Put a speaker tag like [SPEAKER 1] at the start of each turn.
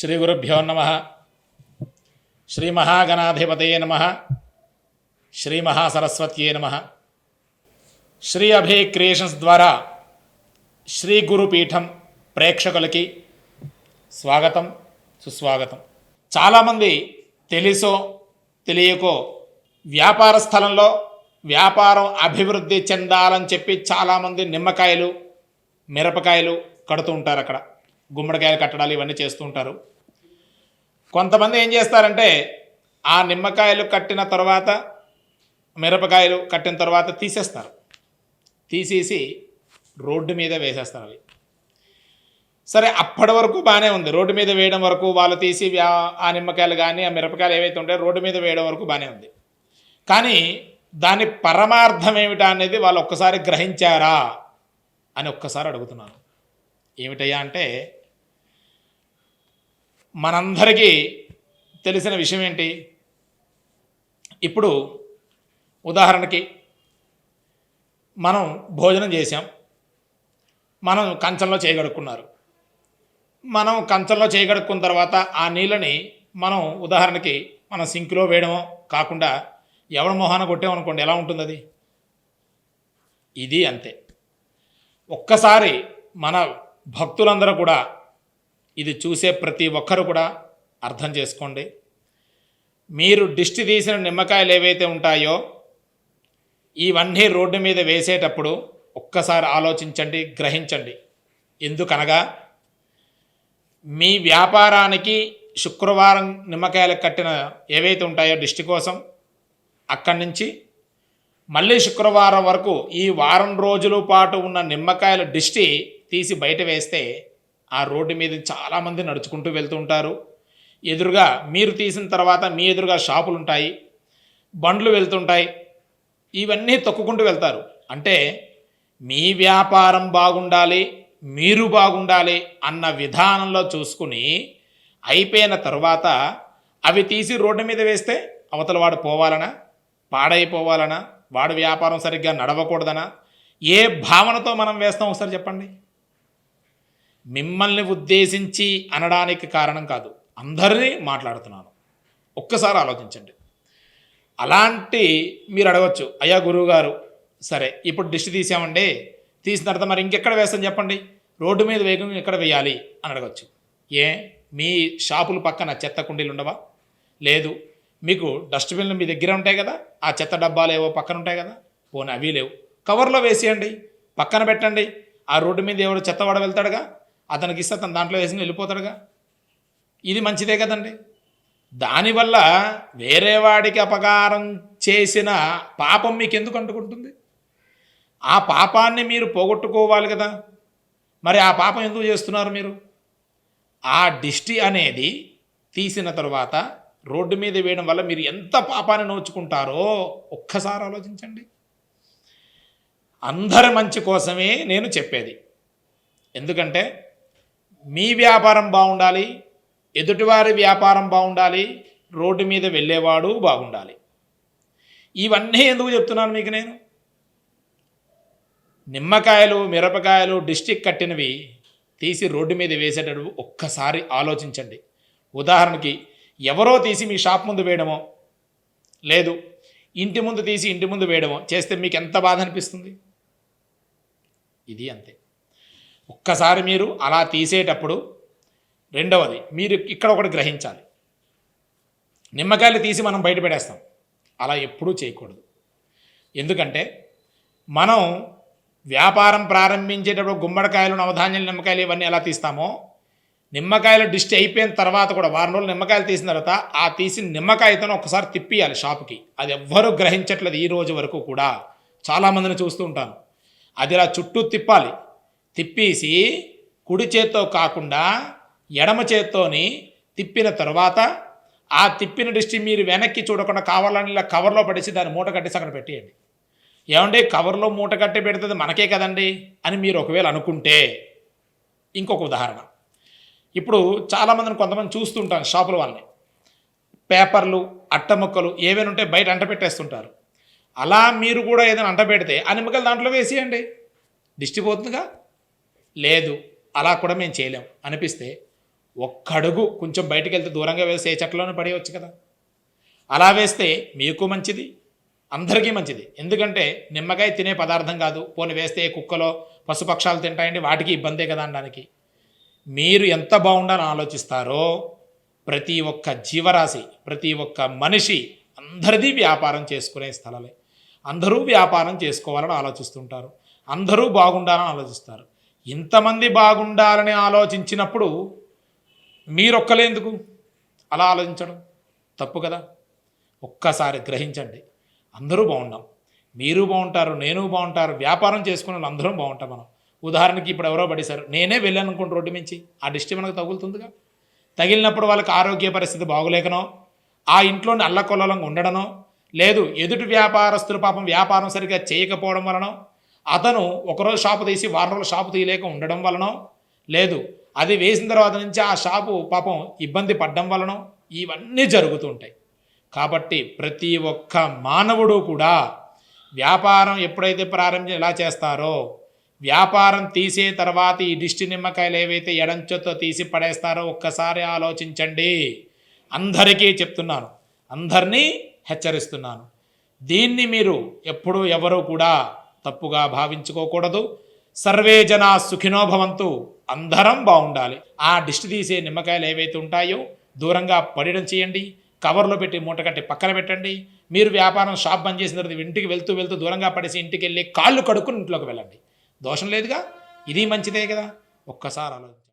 [SPEAKER 1] శ్రీ గురుభ్యో నమ శ్రీ మహాగణాధిపతయే నమ శ్రీ మహాసరస్వత్యే నమ శ్రీ అభే క్రియేషన్స్ ద్వారా శ్రీ గురుపీఠం ప్రేక్షకులకి స్వాగతం సుస్వాగతం చాలామంది తెలుసో తెలియకో వ్యాపార స్థలంలో వ్యాపారం అభివృద్ధి చెందాలని చెప్పి చాలామంది నిమ్మకాయలు మిరపకాయలు కడుతూ ఉంటారు అక్కడ గుమ్మడికాయలు కట్టడాలు ఇవన్నీ చేస్తూ ఉంటారు. కొంతమంది ఏం చేస్తారంటే ఆ నిమ్మకాయలు కట్టిన తర్వాత మిరపకాయలు కట్టిన తర్వాత తీసేస్తారు. తీసేసి రోడ్డు మీద వేసేస్తారు అవి. సరే అప్పటి వరకు బాగానే ఉంది. రోడ్డు మీద వేయడం వరకు వాళ్ళు తీసి ఆ నిమ్మకాయలు కానీ ఆ మిరపకాయలు ఏవైతే ఉంటాయో రోడ్డు మీద వేయడం వరకు బాగానే ఉంది. కానీ దాని పరమార్థం ఏమిటా అనేది వాళ్ళు ఒక్కసారి గ్రహించారా అని ఒక్కసారి అడుగుతున్నాను. ఏమిటయ్యా అంటే మనందరికీ తెలిసిన విషయం ఏంటి? ఇప్పుడు ఉదాహరణకి మనం భోజనం చేసాం మనం కంచంలో చేయగడుక్కున్నారు మనం కంచంలో చేయగడుక్కున్న తర్వాత ఆ నీళ్ళని మనం ఉదాహరణకి మనం సింక్లో వేయడమో కాకుండా ఎవడ మొహాన కొట్టామనుకోండి ఎలా ఉంటుంది అది ఇది అంతే. ఒక్కసారి మన భక్తులందరూ కూడా ఇది చూసే ప్రతి ఒక్కరు కూడా అర్థం చేసుకోండి. మీరు దిష్టి తీసిన నిమ్మకాయలు ఏవైతే ఉంటాయో ఇవన్నీ రోడ్డు మీద వేసేటప్పుడు ఒక్కసారి ఆలోచించండి గ్రహించండి. ఎందుకనగా మీ వ్యాపారానికి శుక్రవారం నిమ్మకాయలు కట్టిన ఏవైతే ఉంటాయో దిష్టి కోసం అక్కడి నుంచి మళ్ళీ శుక్రవారం వరకు ఈ వారం రోజుల పాటు ఉన్న నిమ్మకాయల దిష్టి తీసి బయట వేస్తే ఆ రోడ్డు మీద చాలామంది నడుచుకుంటూ వెళ్తూ ఉంటారు. ఎదురుగా మీరు తీసిన తర్వాత మీ ఎదురుగా షాపులు ఉంటాయి. బండ్లు వెళ్తుంటాయి ఇవన్నీ తొక్కుకుంటూ వెళ్తారు. అంటే మీ వ్యాపారం బాగుండాలి మీరు బాగుండాలి అన్న విధానంలో చూసుకుని అయిపోయిన తర్వాత అవి తీసి రోడ్డు మీద వేస్తే అవతల వాడు పోవాలనా? పాడైపోవాలనా? వాడు వ్యాపారం సరిగ్గా నడవకూడదనా? ఏ భావనతో మనం వేస్తాం ఒకసారి చెప్పండి. మిమ్మల్ని ఉద్దేశించి అనడానికి కారణం కాదు. అందరినీ మాట్లాడుతున్నాను. ఒక్కసారి ఆలోచించండి. అలాంటి మీరు అడగచ్చు అయ్యా గురువు గారు సరే ఇప్పుడు డిష్ తీసామండి. తీసిన తర్వాత మరి ఇంకెక్కడ వేస్తాను చెప్పండి? రోడ్డు మీద వేగం ఎక్కడ వేయాలి? అని అడగచ్చు. ఏ? మీ షాపుల పక్కన చెత్త కుండీలు ఉండవా? లేదు. మీకు డస్ట్బిన్లు మీ దగ్గర ఉంటాయి కదా? ఆ చెత్త డబ్బాలు ఏవో పక్కన ఉంటాయి కదా? పోనీ అవి లేవు. కవర్లో వేసేయండి. పక్కన పెట్టండి. ఆ రోడ్డు మీద ఎవరు చెత్త వాడ వెళ్తాడుగా అతనికి ఇస్తే అతను దాంట్లో వేసి వెళ్ళిపోతాడుగా. ఇది మంచిదే కదండి. దానివల్ల వేరే వాడికి అపకారం చేసిన పాపం మీకు ఎందుకు అంటుకుంటుంది? ఆ పాపాన్ని మీరు పోగొట్టుకోవాలి కదా. మరి ఆ పాపం ఎందుకు చేస్తున్నారు మీరు? ఆ దిష్టి అనేది తీసిన తర్వాత రోడ్డు మీద వేయడం వల్ల మీరు ఎంత పాపాన్ని నోచుకుంటారో ఒక్కసారి ఆలోచించండి. అందరి మంచి కోసమే నేను చెప్పేది. ఎందుకంటే మీ వ్యాపారం బాగుండాలి ఎదుటివారి వ్యాపారం బాగుండాలి రోడ్డు మీద వెళ్ళేవాడు బాగుండాలి. ఇవన్నీ ఎందుకు చెప్తున్నాను మీకు నేను? నిమ్మకాయలు మిరపకాయలు డిస్టిక్ కట్టినవి తీసి రోడ్డు మీద వేసేటప్పుడు ఒక్కసారి ఆలోచించండి. ఉదాహరణకి ఎవరో తీసి మీ షాప్ ముందు వేయడమో లేదు ఇంటి ముందు తీసి ఇంటి ముందు వేయడమో చేస్తే మీకు ఎంత బాధ అనిపిస్తుంది? ఇది అంతే. ఒక్కసారి మీరు అలా తీసేటప్పుడు రెండవది మీరు ఇక్కడ ఒకటి గ్రహించాలి. నిమ్మకాయలు తీసి మనం బయట అలా ఎప్పుడూ చేయకూడదు. ఎందుకంటే మనం వ్యాపారం ప్రారంభించేటప్పుడు గుమ్మడికాయలు నవధాన్యాలు నిమ్మకాయలు ఇవన్నీ ఎలా తీస్తామో నిమ్మకాయలు డిస్ట్ అయిపోయిన తర్వాత కూడా వారం రోజులు నిమ్మకాయలు తీసిన తర్వాత ఆ తీసిన నిమ్మకాయతో ఒకసారి తిప్పియాలి షాప్కి. అది ఎవ్వరూ గ్రహించట్లేదు ఈ రోజు వరకు కూడా. చాలామందిని చూస్తూ ఉంటాను. అది ఇలా చుట్టూ తిప్పాలి. తిప్పేసి కుడి చేత్తో కాకుండా ఎడమ చేత్తోని తిప్పిన తర్వాత ఆ తిప్పిన దృష్టి మీరు వెనక్కి చూడకుండా కావాలని ఇలా కవర్లో పడేసి దాన్ని మూట కట్టేసి అక్కడ పెట్టేయండి. ఏమంటే కవర్లో మూట కట్టి పెడుతుంది మనకే కదండి అని మీరు ఒకవేళ అనుకుంటే ఇంకొక ఉదాహరణ. ఇప్పుడు చాలామందిని కొంతమంది చూస్తుంటాను షాపుల వాళ్ళని. పేపర్లు అట్టముక్కలు ఏవైనా ఉంటే బయట అంట పెట్టేస్తుంటారు. అలా మీరు కూడా ఏదైనా అంట పెడితే ఆ దాంట్లో వేసేయండి. దిష్టి పోతుందిగా? లేదు అలా కూడా మేము చేయలేం. అనిపిస్తే ఒక్కడుగు కొంచెం బయటకు వెళ్తే దూరంగా వేస్తే ఏ చెట్లోనే పడేయవచ్చు కదా. అలా వేస్తే మీకు మంచిది అందరికీ మంచిది. ఎందుకంటే నిమ్మకాయ తినే పదార్థం కాదు పోని వేస్తే కుక్కలో పశుపక్షాలు తింటాయండి వాటికి ఇబ్బందే కదా అనడానికి. మీరు ఎంత బాగుండాలని ఆలోచిస్తారో ప్రతి ఒక్క జీవరాశి ప్రతి ఒక్క మనిషి అందరిది వ్యాపారం చేసుకునే స్థలమే. అందరూ వ్యాపారం చేసుకోవాలని ఆలోచిస్తుంటారు. అందరూ బాగుండాలని ఆలోచిస్తారు. ఇంతమంది బాగుండాలని ఆలోచించినప్పుడు మీరొక్కలేందుకు? అలా ఆలోచించడం తప్పు కదా? ఒక్కసారి గ్రహించండి. అందరూ బాగున్నాం. మీరు బాగుంటారు నేను బాగుంటారు వ్యాపారం చేసుకునే వాళ్ళు అందరం బాగుంటాం మనం. ఉదాహరణకి ఇప్పుడు ఎవరో పడేశారు. నేనే వెళ్ళాను అనుకోండి రోడ్డు మించి. ఆ దిష్టి మనకు తగులుతుందిగా? తగిలినప్పుడు వాళ్ళకి ఆరోగ్య పరిస్థితి బాగోలేకనో ఆ ఇంట్లో అల్లకొల్లలంగా ఉండడనో లేదు ఎదుటి వ్యాపారస్తులు పాపం వ్యాపారం సరిగ్గా చేయకపోవడం వలనో అతను ఒకరోజు షాపు తీసి వారం రోజులు షాపు తీయలేక ఉండడం వలన లేదు అది వేసిన తర్వాత నుంచి ఆ షాపు పాపం ఇబ్బంది పడడం వలన ఇవన్నీ జరుగుతుంటాయి. కాబట్టి ప్రతి ఒక్క మానవుడు కూడా వ్యాపారం ఎప్పుడైతే ప్రారంభం ఎలా చేస్తారో వ్యాపారం తీసే తర్వాత ఈ దిష్టి నిమ్మకాయలు ఏవైతే ఎడంచొతో తీసి పడేస్తారో ఒక్కసారి ఆలోచించండి. అందరికీ చెప్తున్నాను అందరినీ హెచ్చరిస్తున్నాను. దీన్ని మీరు ఎప్పుడూ ఎవరు కూడా తప్పుగా భావించుకోకూడదు. సర్వే జనా సుఖినో భవంతు. అందరం బాగుండాలి ఆ దిష్టి తీసే నిమ్మకాయలు ఏవైతే ఉంటాయో దూరంగా పడడం చేయండి. కవర్లో పెట్టి మూట కట్టి పక్కన పెట్టండి. మీరు వ్యాపారం షాప్ బంద్ చేసిన తర్వాత ఇంటికి వెళ్తూ వెళ్తూ దూరంగా పడేసి ఇంటికి వెళ్ళి కాళ్ళు కడుక్కుని ఇంట్లోకి వెళ్ళండి. దోషం లేదుగా? ఇది మంచిదే కదా? ఒక్కసారి ఆలోచించండి.